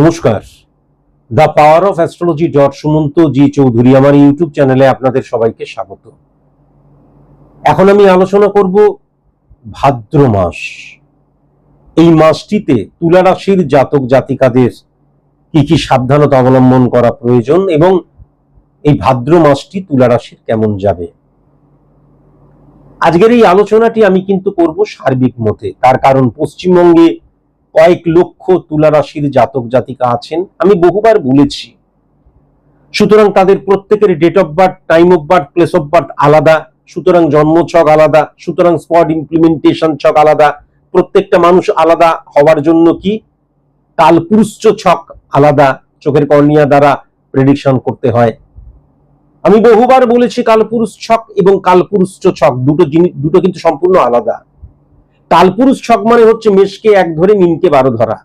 নমস্কার। The power of astrology dot Sumanta ji Chowdhury আমার YouTube চ্যানেলে আপনাদের সবাইকে স্বাগত। এখন আমি আলোচনা করব ভাদ্র মাস। এই মাসটিতে তুলা রাশির জাতক জাতিকাদের কি কি সাবধানতা অবলম্বন করা প্রয়োজন এবং এই ভাদ্র মাসটি তুলা রাশির কেমন যাবে? আজকের এই আলোচনাটি আমি কিন্তু করব সার্বিক মতে। তার কারণ পশ্চিমবঙ্গে কয়েক লক্ষ তুলা রাশির জাতক জাতিকা আছেন। আমি বহুবার বলেছি, সুতরাং তাদের প্রত্যেকের date of birth time of birth place of birth আলাদা, সুতরাং জন্ম ছক আলাদা, সুতরাং স্পট ইমপ্লিমেন্টেশন ছক আলাদা। প্রত্যেকটা মানুষ আলাদা হওয়ার জন্য কি? কালপুরুষ ছক আলাদা, চোখের কর্নিয়া দ্বারা প্রেডিকশন করতে হয়। আমি বহুবার বলেছি কালপুরুষ ছক এবং কালপুরুষ ছক, দুটো জিনিস দুটো কিন্তু সম্পূর্ণ আলাদা। কালপুরুষ ছক মানে হচ্ছে মেষকে এক ধরে মিনকে বারো ধরা।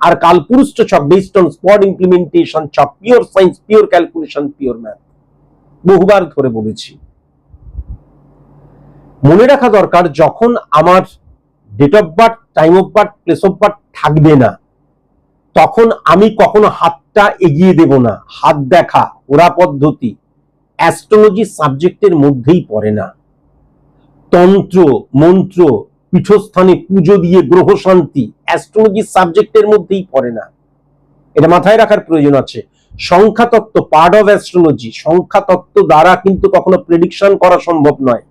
আর কালপুরুষ ছক বেসড অন স্পট ইমপ্লিমেন্টেশন ছক pure science pure calculation pure math বহুবার ধরে বলেছি। মনে রাখা দরকার, যখন আমার date of birth time of birth place of birth থাকবে না, তখন আমি কখনো হাতটা এগিয়ে দেব না, হাত দেখা, ওরা পদ্ধতি। অ্যাস্ট্রোলজি সাবজেক্টের মধ্যেই পড়ে না। তন্ত্র, মন্ত্র পীঠস্থানে পুজো দিয়ে গ্রহ শান্তি অ্যাস্ট্রোলজি সাবজেক্টের মধ্যেই পড়ে না। এটা মাথায় রাখার প্রয়োজন আছে। সংখ্যাতত্ত্ব পার্ট অফ অ্যাস্ট্রোলজি সংখ্যাতত্ত্ব দ্বারা কিন্তু কখনো প্রেডিকশন করা সম্ভব নয়।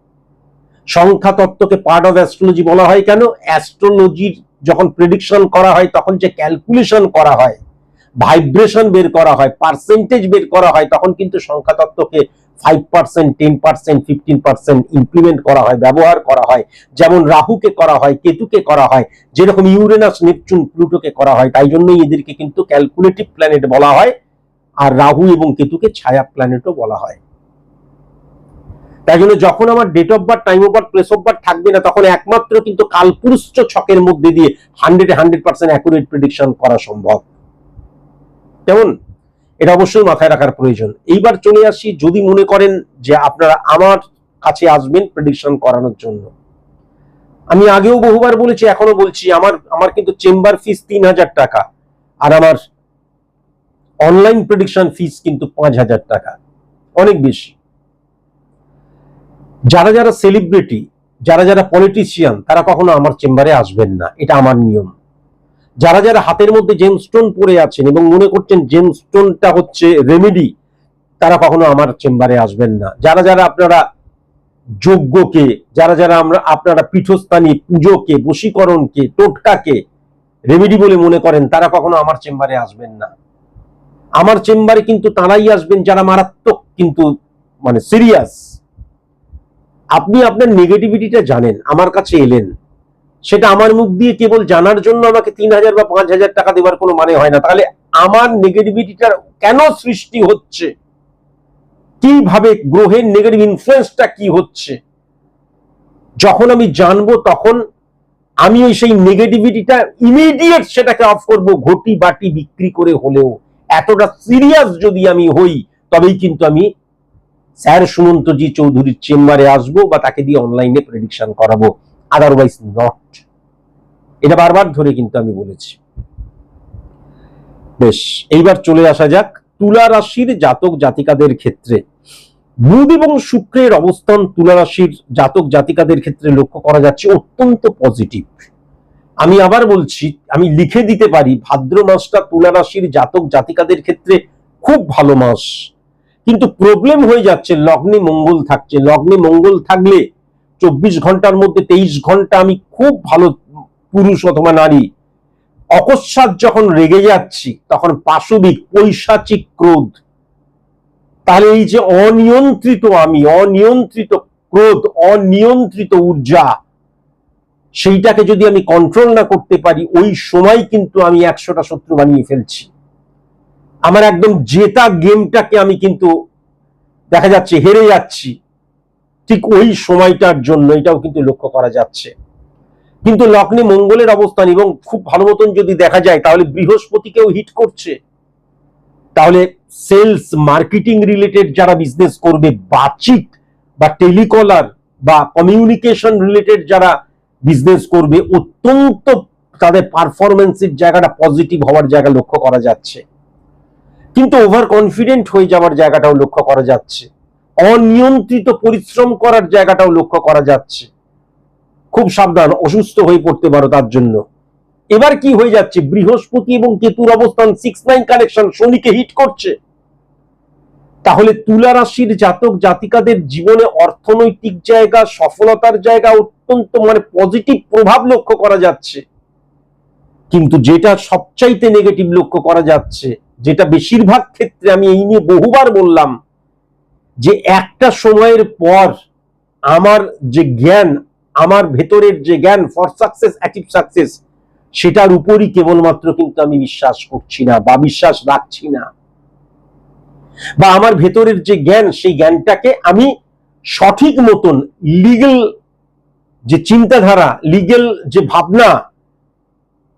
সংখ্যাতত্ত্বকে পার্ট অফ অ্যাস্ট্রোলজি বলা হয় কেন? অ্যাস্ট্রোলজির যখন প্রেডিকশন করা হয়, তখন যে ক্যালকুলেশন করা হয় ভাইব্রেশন বের করা হয় পার্সেন্টেজ বের করা হয়, তখন কিন্তু সংখ্যাতত্ত্বকে five percent ten percent fifteen percent implement করা হয়, ব্যবহার করা হয়। যেমন রাহুকে করা হয়, কেতুকে করা হয়, যেরকম ইউরেনাস, নেপচুন, প্লুটোকে করা হয়, তাই জন্যই এদেরকে কিন্তু ক্যালকুলেটিভ প্ল্যানেট বলা হয়। আর রাহু এবং কেতুকে ছায়া প্ল্যানেটও বলা হয়। তাই জন্য যখন আমার date of birth time of birth place of birth থাকবে না, তখন একমাত্র কিন্তু কালপুরুষ ছকের মধ্যে দিয়ে hundred hundred percent accurate prediction করা সম্ভব। কেমন? এটা অবশ্যই মাথায় রাখার প্রয়োজন। এইবার চলে আসি, যদি মনে করেন যে আপনারা আমার কাছে আসবেন প্রেডিকশন করানোর জন্য। আমি আগেও বহুবার বলেছি এখনও বলছি, আমার আমার কিন্তু চেম্বার ফিস তিন হাজার টাকা, আর আমার অনলাইন প্রেডিকশন ফিস কিন্তু পাঁচ হাজার টাকা। অনেক বেশি। যারা যারা সেলিব্রিটি যারা যারা পলিটিশিয়ান তারা কখনো আমার চেম্বারে আসবেন না। এটা আমার নিয়ম। যারা যারা হাতের মধ্যে জেমস্টোন পরে আছেন এবং মনে করছেন জেমস্টোনটা হচ্ছে রেমেডি তারা কখনো আমার চেম্বারে আসবেন না। যারা যারা আপনারা যজ্ঞকে, যারা যারা আমরা আপনারা পীঠস্থানী পুজোকে, বশীকরণকে, টোটকাকে রেমেডি বলে মনে করেন, তারা কখনো আমার চেম্বারে আসবেন না। আমার চেম্বারে কিন্তু তারাই আসবেন যারা মারাত্মক কিন্তু মানে সিরিয়াস আপনি আপনার নেগেটিভিটিটা জানেন, আমার কাছে এলেন। সেটা আমার মুখ দিয়ে কেবল জানার জন্য আমাকে তিন হাজার বা পাঁচ হাজার টাকা দেওয়ার কোনো মানে হয় না। তাহলে আমার নেগেটিভিটিটার কেন সৃষ্টি হচ্ছে? কীভাবে গ্রহের নেগেটিভ ইনফ্লুয়েন্সটা কি হচ্ছে? যখন আমি জানব তখন আমি ওই সেই নেগেটিভিটিটা ইমিডিয়েট সেটাকে অফ করব, ঘটি বাটি বিক্রি করে হলেও। এতটা সিরিয়াস যদি আমি হই, তবেই কিন্তু আমি স্যার সুমন্তজি চৌধুরীর চেম্বারে আসব বা তাকে দিয়ে অনলাইনে প্রেডিকশন করাবো। আদারওয়াইজ নট এটা বারবার ধরে কিন্তু আমি বলেছি। বেশ, এইবার চলে আসা যাক। তুলা রাশির জাতক জাতিকাদের ক্ষেত্রে। বুধ এবং শুক্রের অবস্থান তুলা রাশির জাতক জাতিকাদের ক্ষেত্রে লক্ষ্য করা যাচ্ছে অত্যন্ত পজিটিভ আমি আবার বলছি, আমি লিখে দিতে পারি, ভাদ্র মাসটা তুলা রাশির জাতক জাতিকাদের ক্ষেত্রে খুব ভালো মাস। কিন্তু প্রবলেম হয়ে যাচ্ছে, লগ্নে মঙ্গল থাকছে। লগ্নে মঙ্গল থাকলে চব্বিশ ঘণ্টার মধ্যে তেইশ ঘণ্টা আমি খুব ভালো পুরুষ অথবা নারী। অকস্মাৎ যখন রেগে যাচ্ছি, তখন পাশবিক পৈশাচিক ক্রোধ। তাহলে এই যে অনিয়ন্ত্রিত আমি, অনিয়ন্ত্রিত ক্রোধ, অনিয়ন্ত্রিত ঊর্জা, সেইটাকে যদি আমি কন্ট্রোল না করতে পারি, ওই সময় কিন্তু আমি একশোটা শত্রু বানিয়ে ফেলছি। আমার একদম জেতা গেমটাকে আমি কিন্তু দেখা যাচ্ছে হেরে যাচ্ছি। ঠিক ওই সময়টার জন্য এটাও কিন্তু লক্ষ্য করা যাচ্ছে। কিন্তু লগ্নে মঙ্গলের অবস্থান এবং খুব ভালো মতন যদি দেখা যায়, তাহলে বৃহস্পতিকেও হিট করছে। তাহলে সেলস মার্কেটিং রিলেটেড যারা বিজনেস করবে বাচিক বা টেলিকলার বা কমিউনিকেশন রিলেটেড যারা বিজনেস করবে, অত্যন্ত তাদের পারফরমেন্সের জায়গাটা পজিটিভ হওয়ার জায়গা লক্ষ্য করা যাচ্ছে। কিন্তু ওভার কনফিডেন্ট হয়ে যাওয়ার জায়গাটাও লক্ষ্য করা যাচ্ছে। অনিয়ন্ত্রিত পরিশ্রম করার জায়গাটাও লক্ষ্য করা যাচ্ছে। খুব সাবধান, অসুস্থ হয়ে পড়তে পারো তার জন্য। এবার কি হয়ে যাচ্ছে? বৃহস্পতি এবং কেতুর অবস্থান সিক্স নাইন কানেকশন শনিকে হিট করছে। তাহলে তুলা রাশির জাতক জাতিকাদের জীবনে অর্থনৈতিক জায়গা, সফলতার জায়গা অত্যন্ত মানে পজিটিভ প্রভাব লক্ষ্য করা যাচ্ছে। কিন্তু যেটা সবচাইতে নেগেটিভ লক্ষ্য করা যাচ্ছে, যেটা বেশিরভাগ ক্ষেত্রে আমি এই নিয়ে বহুবার বললাম যে একটা সময়ের পর আমার যে জ্ঞান, আমার ভেতরের যে জ্ঞান ফর সাকসেস অ্যাচিভ সাকসেস সেটার উপরই কেবলমাত্র কিন্তু আমি বিশ্বাস করছি না বা বিশ্বাস রাখছি না। বা আমার ভেতরের যে জ্ঞান, সেই জ্ঞানটাকে আমি সঠিক মতন লিগেল যে চিন্তাধারা লিগেল যে ভাবনা,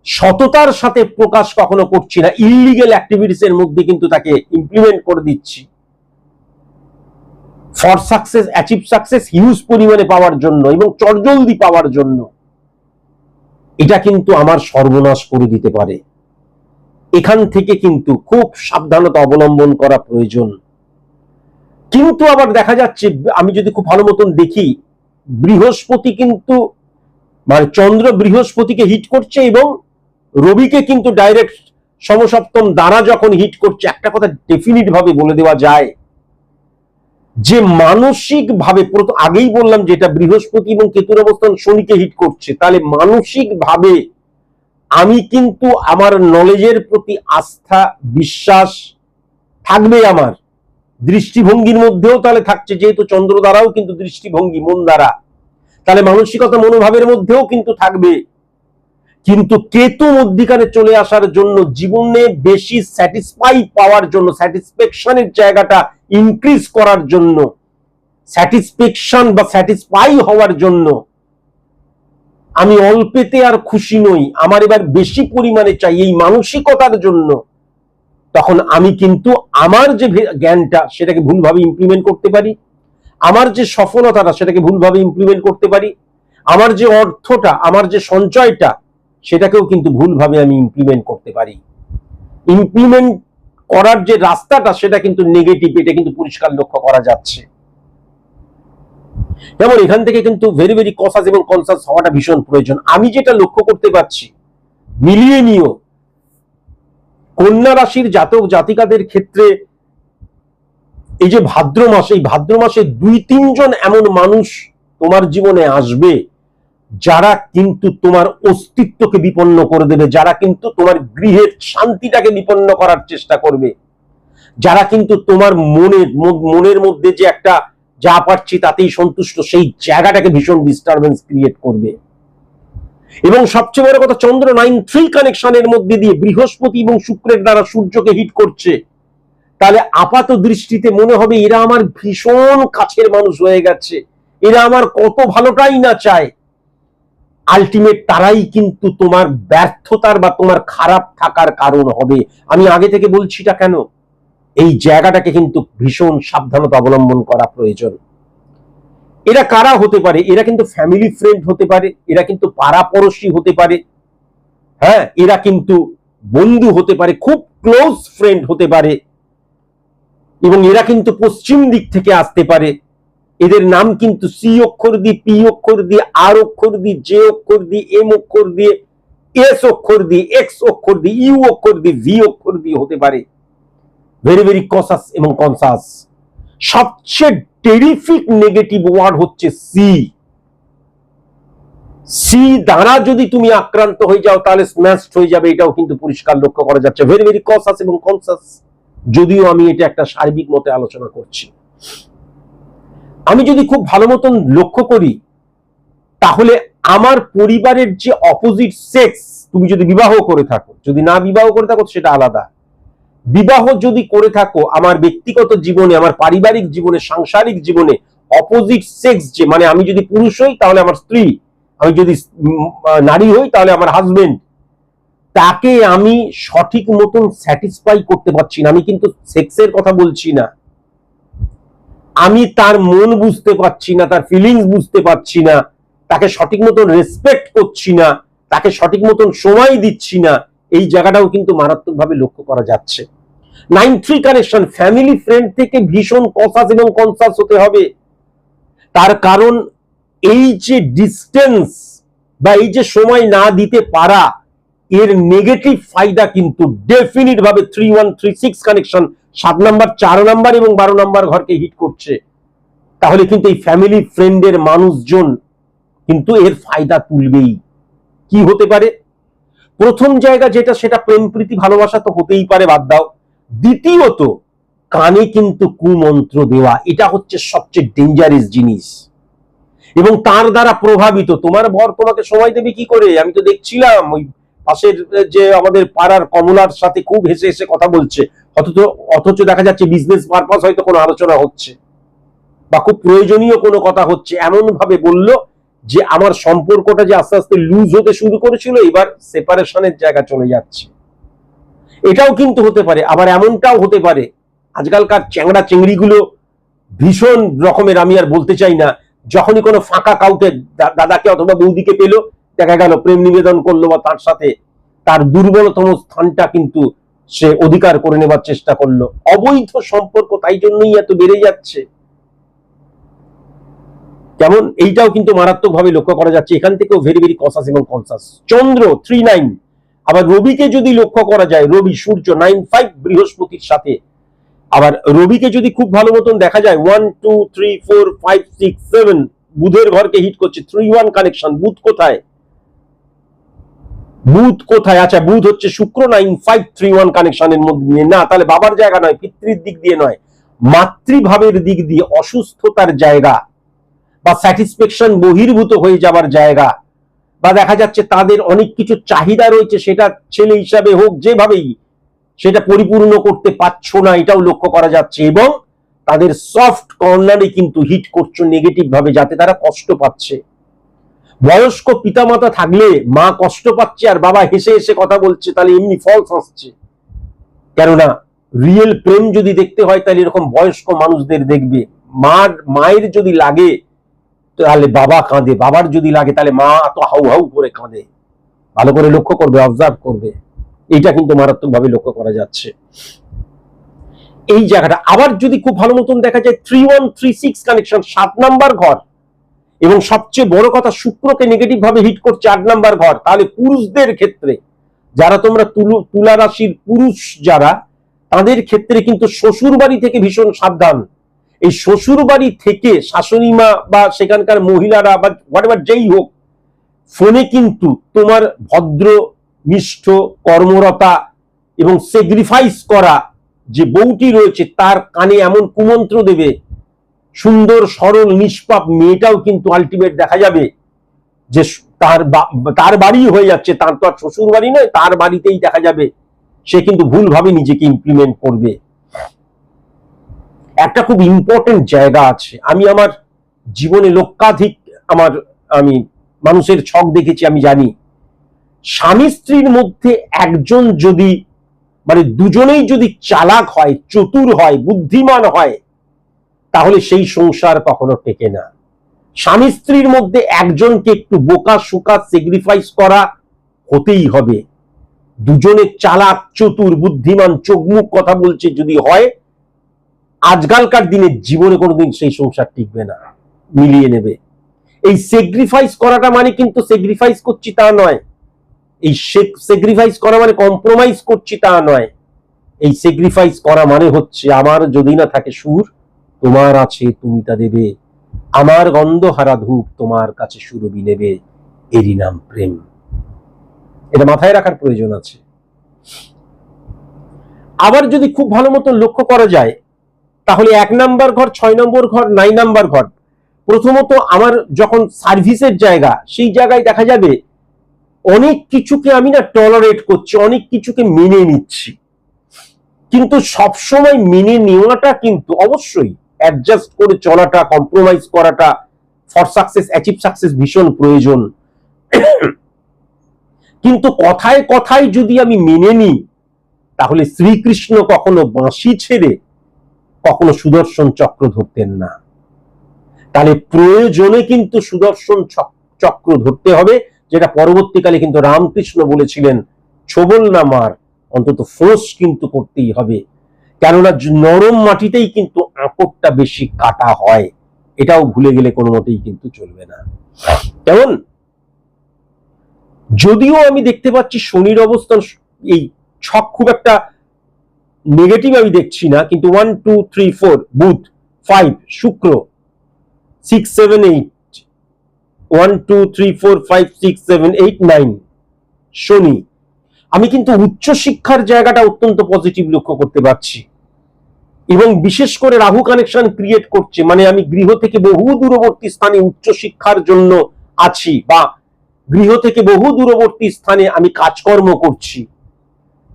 সততার সাথে প্রকাশ কখনো করছি না। ইলিগেল অ্যাক্টিভিটিস এর মধ্যে কিন্তু তাকে ইমপ্লিমেন্ট করে দিচ্ছি। For success achieve success huge পরিমাণে পাওয়ার জন্য এবং চটজলদি পাওয়ার জন্য। এটা কিন্তু আমার সর্বনাশ করে দিতে পারে। এখান থেকে কিন্তু খুব সাবধানতা অবলম্বন করা প্রয়োজন। কিন্তু আবার দেখা যাচ্ছে, আমি যদি খুব ভালো মতন দেখি, বৃহস্পতি কিন্তু মানে চন্দ্র বৃহস্পতিকে হিট করছে এবং রবিকে কিন্তু ডাইরেক্ট সমসপ্তম দ্বারা যখন হিট করছে, একটা কথা ডেফিনিট ভাবে বলে দেওয়া যায় যে মানসিক ভাবে আগেই বললাম যেটা বৃহস্পতি এবং কেতুর অবস্থান শনিকে হিট করছে, তাহলে মানসিক ভাবে আমি কিন্তু আমার নলেজের প্রতি আস্থা, বিশ্বাস থাকবে আমার। দৃষ্টিভঙ্গির মধ্যেও তাহলে থাকছে, যেহেতু চন্দ্র দ্বারাও কিন্তু দৃষ্টিভঙ্গি, মন দ্বারা। তাহলে মানসিকতা মনোভাবের মধ্যেও কিন্তু থাকবে। কিন্তু কেতু মধ্যিখানে চলে আসার জন্য জীবনে বেশি স্যাটিসফাই পাওয়ার জন্য স্যাটিসফ্যাকশনের জায়গাটা ইনক্রিজ করার জন্য স্যাটিসফ্যাকশন বা স্যাটিসফাই হওয়ার জন্য আমি অল্পেতে আর খুশি নই। আমার এবার বেশি পরিমাণে চাই এই মানসিকতার জন্য। তখন আমি কিন্তু আমার যে জ্ঞানটা সেটাকে ভুলভাবে ইমপ্লিমেন্ট করতে পারি। আমার যে সফলতাটা সেটাকে ভুলভাবে ইমপ্লিমেন্ট করতে পারি। আমার যে অর্থটা, আমার যে সঞ্চয়টা সেটাকেও কিন্তু ভুলভাবে আমি ইমপ্লিমেন্ট করতে পারি। ইমপ্লিমেন্ট করার যে রাস্তাটা, সেটা কিন্তু নেগেটিভ এটা কিন্তু পরিষ্কার লক্ষ্য করা যাচ্ছে। যেমন এখান থেকে কিন্তু ভেরি ভেরি কসাস এবং কনসাস হওয়াটা ভীষণ প্রয়োজন। আমি যেটা লক্ষ্য করতে পারছি মিলিয়ে নিও কন্যা রাশির জাতক, জাতিকাদের ক্ষেত্রে এই যে ভাদ্র মাস, এই ভাদ্র মাসে দুই তিনজন এমন মানুষ তোমার জীবনে আসবে। যারা কিন্তু তোমার অস্তিত্বকে বিপন্ন করে দেবে, যারা কিন্তু তোমার গৃহের শান্তিটাকে বিপন্ন করার চেষ্টা করবে, যারা কিন্তু তোমার মনের মনের মধ্যে যে একটা যা পারছি তাতেই সন্তুষ্ট, সেই জায়গাটাকে ভীষণ ডিস্টারবেন্স ক্রিয়েট করবে। এবং সবচেয়ে বড় কথা, চন্দ্র নাইন থ্রি কানেকশনের মধ্যে দিয়ে বৃহস্পতি এবং শুক্রের দ্বারা সূর্যকে হিট করছে। তাহলে আপাত দৃষ্টিতে মনে হবে, এরা আমার ভীষণ কাছের মানুষ হয়ে গেছে। এরা আমার কত ভালোটাই না চায়। আলটিমেট তারাই কিন্তু তোমার ব্যর্থতার বা তোমার খারাপ থাকার কারণ হবে। আমি আগে থেকে বলছিটা কেন? এই জায়গাটাকে কিন্তু ভীষণ সাবধানতা অবলম্বন করা প্রয়োজন। এরা কারা হতে পারে? এরা কিন্তু ফ্যামিলি ফ্রেন্ড হতে পারে, এরা কিন্তু পাড়াপড়শি হতে পারে। হ্যাঁ এরা কিন্তু বন্ধু হতে পারে, খুব ক্লোজ ফ্রেন্ড হতে পারে। এবং এরা কিন্তু পশ্চিম দিক থেকে আসতে পারে। এদের নাম কিন্তু সি অক্ষর দিয়ে পি অক্ষর দিয়ে আর অক্ষর দিয়ে জে অক্ষর দিয়ে এম অক্ষর দিয়ে এস অক্ষর দিয়ে এক্স অক্ষর দিয়ে ইউ অক্ষর দিয়ে ভি অক্ষর দিয়ে হতে পারে। ভেরি ভেরি কসাস এবং কনসাস সবচেয়ে টেরিফিক নেগেটিভ ওয়ার্ড হচ্ছে সি সি দ্বারা যদি তুমি আক্রান্ত হয়ে যাও, তাহলে স্ম্যাশড হয়ে যাবে, এটাও কিন্তু পরিষ্কার লক্ষ্য করা যাচ্ছে। ভেরি ভেরি কসাস এবং কনসাস যদিও আমি এটা একটা সার্বিক মতে আলোচনা করছি। আমি যদি খুব ভালো মতন লক্ষ্য করি, তাহলে আমার পরিবারের যে অপোজিট সেক্স তুমি যদি বিবাহ করে থাকো, যদি না বিবাহ করে থাকো সেটা আলাদা। বিবাহ যদি করে থাকো, আমার ব্যক্তিগত জীবনে, আমার পারিবারিক জীবনে, সাংসারিক জীবনে অপোজিট সেক্স যে মানে আমি যদি পুরুষ হই, তাহলে আমার স্ত্রী, আমি যদি নারী হই, তাহলে আমার হাজবেন্ড তাকে আমি সঠিক মতন স্যাটিসফাই করতে পারছি না। আমি কিন্তু সেক্সের কথা বলছি না। আমি তার মন বুঝতে পারছি না, তার ফিলিংস বুঝতে পারছি না, তাকে সঠিক মতন রেসপেক্ট করছি না, তাকে সঠিক মতন সময় দিচ্ছি না, এই জায়গাটাও কিন্তু মারাত্মকভাবে লক্ষ্য করা যাচ্ছে। Nine three connection family friend থেকে ভীষণ কনসাস এবং কনসাস হতে হবে। তার কারণ এই যে ডিস্টেন্স বা এই যে সময় না দিতে পারা, এর নেগেটিভ ফায়দা কিন্তু ডেফিনিট ভাবে three one three six connection সাত নাম্বার, চার নাম্বার এবং বারো নাম্বার ঘরকে হিট করছে। তাহলে কিন্তু এই ফ্যামিলি ফ্রেন্ডের মানুষজন কিন্তু এর ফায়দা তুলবেই। কি হতে পারে? প্রথম জায়গা যেটা, সেটা প্রেম, প্রীতি, ভালোবাসা তো হতেই পারে, বাদ দাও। দ্বিতীয়ত, কানে কিন্তু কুমন্ত্র দেওয়া, এটা হচ্ছে সবচেয়ে ডেঞ্জারাস জিনিস। এবং তার দ্বারা প্রভাবিত, তোমার বর তোমাকে সময় দেবে কি করে? আমি তো দেখছিলাম, ওই পাশের যে আমাদের পাড়ার কমলার সাথে খুব হেসে হেসে কথা বলছে। অথচ অথচ দেখা যাচ্ছে বিজনেস পারপাস হয়তো কোনো আলোচনা হচ্ছে বা খুব প্রয়োজনীয় কোনো কথা হচ্ছে। এমন ভাবে বলল যে আমার সম্পর্কটা যে আস্তে আস্তে লুজ হতে শুরু করেছিল, এবার সেপারেশনের জায়গা চলে যাচ্ছে। এটাও কিন্তু হতে পারে, আবার এমনটাও হতে পারে। আজকালকার চ্যাংড়া চেংড়িগুলো ভীষণ রকমের, আমি আর বলতে চাই না। যখনই কোনো ফাঁকা কাউকে দাদাকে অথবা বৌদিকে পেল, দেখা গেল প্রেম নিবেদন করল বা তার সাথে, তার দুর্বলতম স্থানটা কিন্তু সে অধিকার করে নেবার চেষ্টা করল। অবৈধ সম্পর্ক তাই জন্যই এত বেড়ে যাচ্ছে। যেমন এইটাও কিন্তু মারাত্মকভাবে লক্ষ্য করা যাচ্ছে। এখান থেকেও ভেরি ভেরি কনসাস এবং কনসাস চন্দ্র থ্রি নাইন আবার রবিকে যদি লক্ষ্য করা যায়, রবি, সূর্য নাইন ফাইভ বৃহস্পতির সাথে। আবার রবিকে যদি খুব ভালো মতন দেখা যায় one two three four five six seven বুধের ঘরকে হিট করছে। থ্রি ওয়ান কানেকশন বুধ কোথায়? বুধ কোথায়? আচ্ছা বুধ হচ্ছে শুক্র, নাইন ফাইভ থ্রি ওয়ান কানেকশনের মধ্যে দিয়ে। না, তাহলে বাবার জায়গা নয়, পিতৃর দিক দিয়ে নয়। মাতৃভাবের দিক দিয়ে অসুস্থতার জায়গা বা স্যাটিসফ্যাকশন বহির্ভূত হয়ে যাবার জায়গা বা দেখা যাচ্ছে তাদের অনেক কিছু চাহিদা রয়েছে, সেটা ছেলে হিসাবে হোক যেভাবেই, সেটা পরিপূর্ণ করতে পারছ না, এটাও লক্ষ্য করা যাচ্ছে। এবং তাদের সফট কর্নারে কিন্তু হিট করছ নেগেটিভ ভাবে, যাতে তারা কষ্ট পাচ্ছে। বয়স্ক পিতামাতা থাকলে মা কষ্ট পাচ্ছে আর বাবা হেসে হেসে কথা বলছে, তাহলে এমনি ফলস আসছে। কেননা রিয়েল প্রেম যদি দেখতে হয়, তাহলে এরকম বয়স্ক মানুষদের দেখবে। মার, মায়ের যদি লাগে, তাহলে বাবা কাঁদে। বাবার যদি লাগে, তাহলে মা তো হাউ হাউ করে কাঁদে। ভালো করে লক্ষ্য করবে অবজার্ভ করবে। এটা কিন্তু মারাত্মকভাবে লক্ষ্য করা যাচ্ছে। এই জায়গাটা। আবার যদি খুব ভালো মতন দেখা যায় three one three six connection সাত নাম্বার ঘর। এবং সবচেয়ে বড় কথা, শুক্রকে নেগেটিভ ভাবে হিট করছে আট নাম্বার ঘর। তাহলে পুরুষদের ক্ষেত্রে, যারা তোমরা তুলু- রাশির পুরুষ যারা, তাদের ক্ষেত্রে কিন্তু শ্বশুর বাড়ি থেকে ভীষণ সাবধান। এই শ্বশুর বাড়ি থেকে শাশুড়ি মা বা সেখানকার মহিলারা বা হোয়াট এভার যেই হোক ফোনে কিন্তু তোমার ভদ্র নিষ্ঠ কর্মরতা এবং সেগ্রিফাইস করা যে বউটি রয়েছে, তার কানে এমন কুমন্ত্র দেবে সুন্দর, সরল, নিষ্পাপ মেয়েটাও কিন্তু আলটিমেট দেখা যাবে। যে তার তার বাড়ি হয়ে যাচ্ছে, তার তো আর শ্বশুর বাড়ি নয়, তার বাড়িতেই দেখা যাবে। সে কিন্তু ভুলভাবে নিজেকে ইমপ্লিমেন্ট করবে। একটা খুব ইম্পর্টেন্ট জায়গা আছে। আমি আমার জীবনে লক্ষাধিক আমার, আমি মানুষের ছক দেখেছি, আমি জানি। স্বামী স্ত্রীর মধ্যে একজন যদি মানে দুজনেই যদি চালাক হয়, চতুর হয়, বুদ্ধিমান হয় তাহলে সেই সংসার কখনো টেকে না। স্বামী স্ত্রীর মধ্যে একজনকে একটু বোকা সুকা স্যাক্রিফাইস করা হতেই হবে। দুজনে চালাক, চতুর, বুদ্ধিমান চোখ মুখ কথা বলছে যদি হয়, আজকালকার দিনে জীবনে কোনোদিন সেই সংসার টিকবে না, মিলিয়ে নেবে। এই স্যাক্রিফাইস করাটা মানে কিন্তু স্যাক্রিফাইস করছি তা নয়। এই স্যাক্রিফাইস করা মানে কম্প্রোমাইজ করছি তা নয়। এই স্যাক্রিফাইস করা মানে হচ্ছে আমার যদি না থাকে সুর তোমার আছে, তুমি তা দেবে। আমার গন্ধহারা ধূপ তোমার কাছে সুরবি নেবে। এরই নাম প্রেম। এটা মাথায় রাখার প্রয়োজন আছে। আবার যদি খুব ভালো মতো লক্ষ্য করা যায়, তাহলে এক নাম্বার ঘর, ছয় নম্বর ঘর নাই নাম্বার ঘর। প্রথমত আমার যখন সার্ভিসের জায়গা, সেই জায়গায় দেখা যাবে অনেক কিছুকে আমি না টলারেট করছি, অনেক কিছুকে মেনে নিচ্ছি। কিন্তু সবসময় মেনে নেওয়াটা কিন্তু অবশ্যই অ্যাডজাস্ট করে চলাটা কম্প্রোমাইজ করাটা ফর সাকসেস অ্যাচিভ সাকসেস ভীষণ প্রয়োজন। কিন্তু কথায় কথায় যদি আমি মেনে নিই, তাহলে শ্রীকৃষ্ণ কখনো বাঁশি ছেড়ে কখনো সুদর্শন চক্র ধরতেন না। তাহলে প্রয়োজনে কিন্তু সুদর্শন চক- চক্র ধরতে হবে, যেটা পরবর্তীকালে কিন্তু রামকৃষ্ণ বলেছিলেন, ছোবল না মার, অন্তত ফোর্স কিন্তু করতেই হবে। কেননা নরম মাটিতেই কিন্তু আঁকড়টা বেশি কাটা হয়। এটাও ভুলে গেলে কোনো মতেই কিন্তু চলবে না। কেমন? যদিও আমি দেখতে পাচ্ছি শনির অবস্থান এই ছক খুব একটা নেগেটিভ আমি দেখছি না, কিন্তু one two three four Budh five Shukra six seven eight one two three four five six seven eight nine Shani. আমি কিন্তু উচ্চ শিক্ষার জায়গাটা অত্যন্ত পজিটিভ লক্ষ্য করতে পারছি। এবং বিশেষ করে রাহু কানেকশন ক্রিয়েট করছে মানে আমি গৃহ থেকে বহু দূরবর্তী স্থানে উচ্চ শিক্ষার জন্য আছি বা গৃহ থেকে বহু দূরবর্তী স্থানে আমি কাজকর্ম করছি।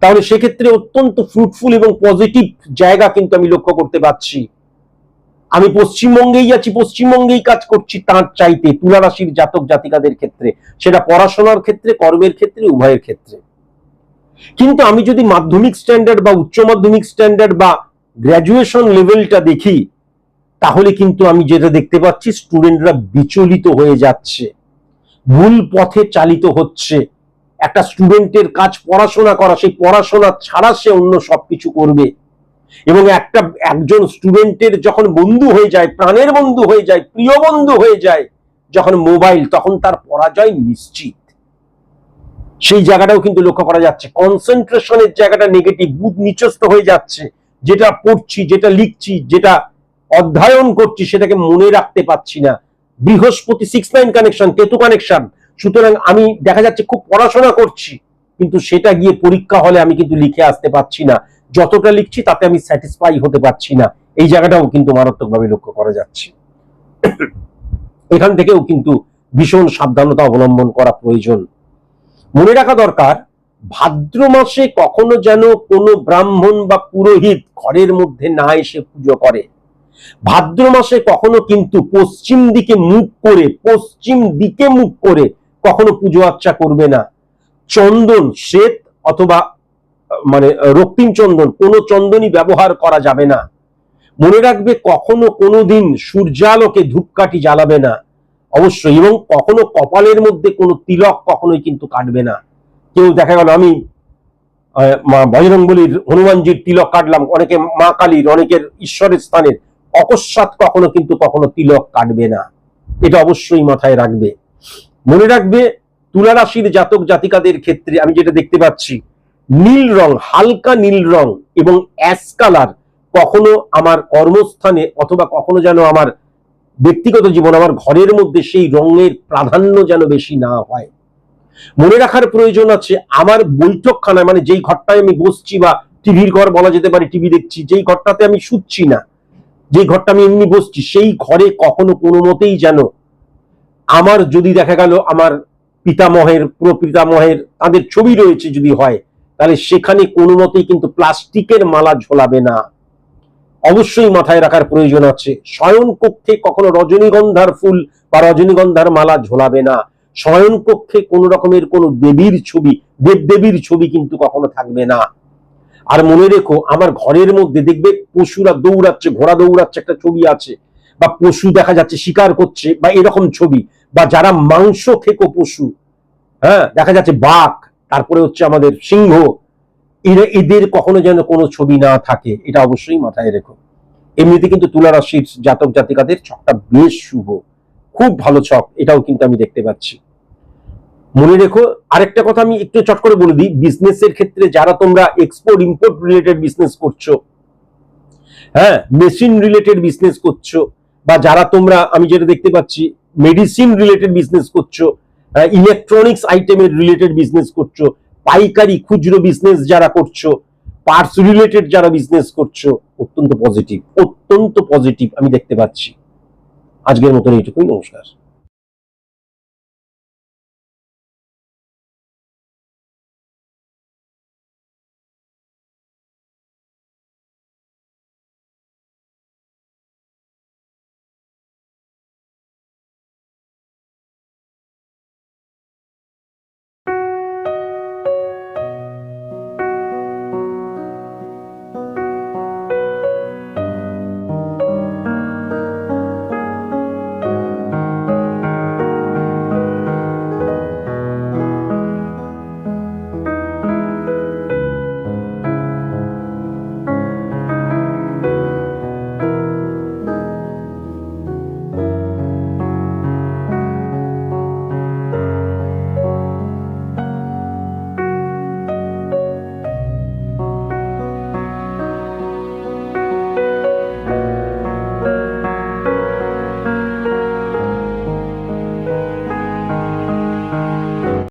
তাহলে সেক্ষেত্রে অত্যন্ত ফ্রুটফুল এবং পজিটিভ জায়গা কিন্তু আমি লক্ষ্য করতে পারছি। আমি পশ্চিমবঙ্গেই আছি, পশ্চিমবঙ্গেই কাজ করছি তার চাইতে তুলা রাশির জাতক জাতিকাদের ক্ষেত্রে। সেটা পড়াশোনার ক্ষেত্রে, কর্মের ক্ষেত্রে, উভয়ের ক্ষেত্রে। কিন্তু আমি যদি মাধ্যমিক স্ট্যান্ডার্ড বা উচ্চ মাধ্যমিক স্ট্যান্ডার্ড বা গ্র্যাজুয়েশন লেভেলটা দেখি, তাহলে কিন্তু আমি যেটা দেখতে পাচ্ছি স্টুডেন্টরা বিচলিত হয়ে যাচ্ছে ভুল পথে চালিত হচ্ছে। একটা স্টুডেন্টের কাজ পড়াশোনা করা, সেই পড়াশোনা ছাড়া সে অন্য সবকিছু করবে। এবং একটা, একজন স্টুডেন্টের যখন বন্ধু হয়ে যায়, প্রাণের বন্ধু হয়ে যায়, প্রিয় বন্ধু হয়ে যায়, যখন মোবাইল তখন তার পরাজয় নিশ্চিত। সেই জায়গাটাও কিন্তু লক্ষ্য করা যাচ্ছে। কনসেন্ট্রেশনের জায়গাটা নেগেটিভ বুধ নিচস্ত হয়ে যাচ্ছে। যেটা পড়ছি, যেটা লিখছি, যেটা অধ্যয়ন করছি, সেটাকে মনে রাখতে পারছি না। Brihaspati six nine connection Ketu connection সুতরাং আমি দেখা যাচ্ছে খুব পড়াশোনা করছি, কিন্তু সেটা গিয়ে পরীক্ষা হলে আমি কিন্তু লিখে আসতে পারছি না। যতটা লিখছি, তাতে আমি স্যাটিসফাই হতে পারছি না। এই জায়গাটাও কিন্তু মারাত্মকভাবে লক্ষ্য করা যাচ্ছে। এখান থেকেও কিন্তু ভীষণ সাবধানতা অবলম্বন করা প্রয়োজন। মনে রাখা দরকার ভাদ্র মাসে কখনো যেন কোনো ব্রাহ্মণ বা পুরোহিত ঘরের মধ্যে না এসে পুজো করে। ভাদ্র মাসে কখনো কিন্তু পশ্চিম দিকে মুখ করে, পশ্চিম দিকে মুখ করে কখনো পুজো আর্চা করবে না। চন্দন, শ্বেত অথবা মানে রক্তিম চন্দন, কোনো চন্দনই ব্যবহার করা যাবে না। মনে রাখবে কখনো কোনোদিন সূর্যালোকে ধূপকাঠি জ্বালাবে না। অবশ্যই এবং কখনো কপালের মধ্যে কোনো তিলক কখনোই কিন্তু কাটবে না। কেউ দেখা গেল, আমি বজরং হনুমানজির তিলক কাটলাম, অনেকে মা কালীর, অনেকের ঈশ্বরের স্থানের। অকস্মাৎ কখনো কিন্তু কখনো তিলক কাটবে না। এটা অবশ্যই মাথায় রাখবে। মনে রাখবে তুলা রাশির জাতক জাতিকাদের ক্ষেত্রে আমি যেটা দেখতে পাচ্ছি, নীল রং, হালকা নীল রং এবং অ্যাশ কালার কখনো আমার কর্মস্থানে অথবা কখনো যেন আমার ব্যক্তিগত জীবন, আমার ঘরের মধ্যে সেই রঙের প্রাধান্য যেন বেশি না হয়। মনে রাখার প্রয়োজন আছে, আমার বৈঠকখানায় মানে যেই ঘরটায় আমি বসছি বা টিভির ঘর বলা যেতে পারে, টিভি দেখছি, যেই ঘরটাতে আমি শুচ্ছি না, যে ঘরটা আমি এমনি বসছি, সেই ঘরে কখনো কোনো মতেই যেন আমার যদি দেখা গেল আমার পিতামহের, প্রপিতামহের তাদের ছবি রয়েছে যদি হয়, তাহলে সেখানে কোনো মতেই কিন্তু প্লাস্টিকের মালা ঝোলাবে না। অবশ্যই মাথায় রাখার প্রয়োজন আছে। শয়ন কক্ষে কখনো রজনীগন্ধার ফুল বা রজনীগন্ধার মালা ঝোলাবে না। শয়ন কক্ষে কোন রকমের কোনো দেবীর ছবি, দেবদেবীর ছবি কিন্তু কখনো থাকবে না। আর মনে রেখো, আমার ঘরের মধ্যে দেখবে পশুরা দৌড়াচ্ছে, ঘোড়া দৌড়াচ্ছে একটা ছবি আছে, বা পশু দেখা যাচ্ছে শিকার করছে, বা এরকম ছবি, বা যারা মাংস খেকো পশু হ্যাঁ দেখা যাচ্ছে বাঘ, তারপরে হচ্ছে আমাদের সিংহ, এরা এদের কখনো যেন কোনো ছবি না থাকে, এটা অবশ্যই মাথায় রেখো। এমনিতে কিন্তু তুলা রাশির জাতক জাতিকাদের ছকটা বেশ শুভ, খুব ভালো ছক, এটাও কিন্তু আমি দেখতে পাচ্ছি। মনে রেখো, আরেকটা কথা আমি একটু চট করে বলে দিই বিজনেসের ক্ষেত্রে যারা তোমরা এক্সপোর্ট ইম্পোর্ট রিলেটেড বিজনেস করছ হ্যাঁ মেশিন রিলেটেড বিজনেস করছ, বা যারা তোমরা, আমি যেটা দেখতে পাচ্ছি মেডিসিন রিলেটেড বিজনেস করছ ইলেকট্রনিক্স আইটেমের রিলেটেড বিজনেস করছ, পাইকারি খুচরো বিজনেস যারা করছ পার্টস রিলেটেড যারা বিজনেস করছ, অত্যন্ত পজিটিভ অত্যন্ত পজিটিভ আমি দেখতে পাচ্ছি। আজকের মতন এইটুকুই, নমস্কার।